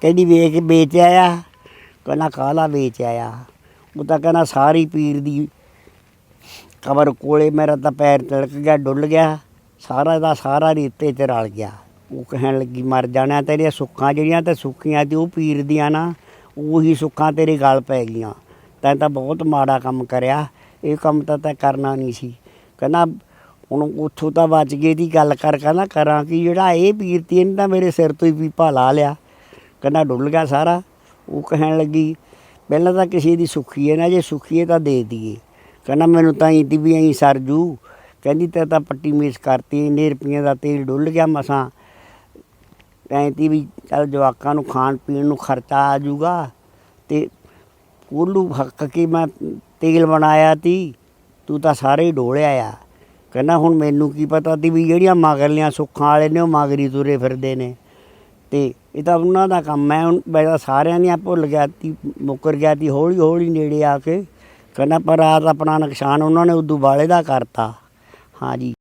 ਕਹਿੰਦੀ ਵੇਚ ਵੇਚ ਆਇਆ। ਕਹਿੰਦਾ ਕਾਲਾ ਵੇਚ ਆਇਆ? ਉਹ ਤਾਂ ਕਹਿੰਦਾ ਸਾਰੀ ਪੀਰ ਦੀ ਕਬਰ ਕੋਲੇ ਮੇਰਾ ਤਾਂ ਪੈਰ ਤਿਲਕ ਗਿਆ, ਡੁੱਲ ਗਿਆ। ਸਾਰਾ ਦਾ ਸਾਰਾ ਰੇਤੇ 'ਚ ਰਲ ਗਿਆ। ਉਹ ਕਹਿਣ ਲੱਗੀ, ਮਰ ਜਾਣਾ ਤੇਰੀਆਂ ਸੁੱਖਾਂ ਜਿਹੜੀਆਂ ਤੇ ਸੁੱਖੀਆਂ ਤੇ ਉਹ ਪੀਰ ਦੀਆਂ ਨਾ, ਉਹੀ ਸੁੱਖਾਂ ਤੇਰੇ ਗਲ ਪੈ ਗਈਆਂ। ਤੈਂ ਤਾਂ ਬਹੁਤ ਮਾੜਾ ਕੰਮ ਕਰਿਆ। ਇਹ ਕੰਮ ਤਾਂ ਤੈਂ ਕਰਨਾ ਨਹੀਂ ਸੀ। ਕਹਿੰਦਾ, ਹੁਣ ਉੱਥੋਂ ਤਾਂ ਬਚ ਗਏ ਦੀ ਗੱਲ ਕਰ, ਕਹਿੰਦਾ ਕਰਾਂ ਕਿ ਜਿਹੜਾ ਇਹ ਪੀਰ ਤੀ ਇਹਨੇ ਤਾਂ ਮੇਰੇ ਸਿਰ ਤੋਂ ਹੀ ਪੀਪਾ ਲਾ ਲਿਆ। ਕਹਿੰਦਾ ਡੁੱਲ ਗਿਆ ਸਾਰਾ। ਉਹ ਕਹਿਣ ਲੱਗੀ, ਪਹਿਲਾਂ ਤਾਂ ਕਿਸੇ ਦੀ ਸੁੱਖੀ ਹੈ ਨਾ, ਜੇ ਸੁੱਖੀ ਹੈ ਤਾਂ ਦੇ ਦਈਏ। ਕਹਿੰਦਾ, ਮੈਨੂੰ ਤਾਂ ਇੰਦੀ ਵੀ ਐਂ ਸਰਜੂ ਕਹਿੰਦੀ ਤੇ ਤਾਂ ਪੱਟੀ ਮੇਸ ਕਰਤੀ, ਇੰਨੇ ਰੁਪਈਆਂ ਦਾ ਤੇਲ ਡੁੱਲ ਗਿਆ ਮਸਾਂ। ਕਹਿੰਦੀ ਵੀ ਚੱਲ ਜਵਾਕਾਂ ਨੂੰ ਖਾਣ ਪੀਣ ਨੂੰ ਖਰਚਾ ਆ ਜੂਗਾ। ਤੇ ਕੋਲੂ ਹੱਕ ਕੇ ਮੈਂ ਤੇਲ ਬਣਾਇਆ ਤੀ। ਤੂੰ ਤਾਂ ਸਾਰੇ ਹੀ ਡੋਲਿਆ ਆ ਕਹਿੰਦਾ, ਹੁਣ ਮੈਨੂੰ ਕੀ ਪਤਾ ਤੀ ਵੀ ਜਿਹੜੀਆਂ ਮਗਰਲੀਆਂ ਸੁੱਖਾਂ ਵਾਲੇ ਨੇ, ਉਹ ਮਗਰੀ ਤੁਰੇ ਫਿਰਦੇ ਨੇ। ਤੇ ਇਹ ਤਾਂ ਉਹਨਾਂ ਦਾ ਕੰਮ ਹੈ। ਹੁਣ ਮੈਂ ਤਾਂ ਸਾਰਿਆਂ ਦੀਆਂ ਭੁੱਲ ਗਿਆ ਤੀ ਮੁੱਕਰ ਗਿਆ ਤੀ ਹੌਲੀ ਹੌਲੀ ਨੇੜੇ ਆ ਕੇ। ਕਹਿੰਦਾ, ਪਰ ਰਾਤ ਆਪਣਾ ਨੁਕਸਾਨ ਉਹਨਾਂ ਨੇ ਉਦੋਂ ਵਾਲੇ ਦਾ ਕਰਤਾ। ਹਾਂਜੀ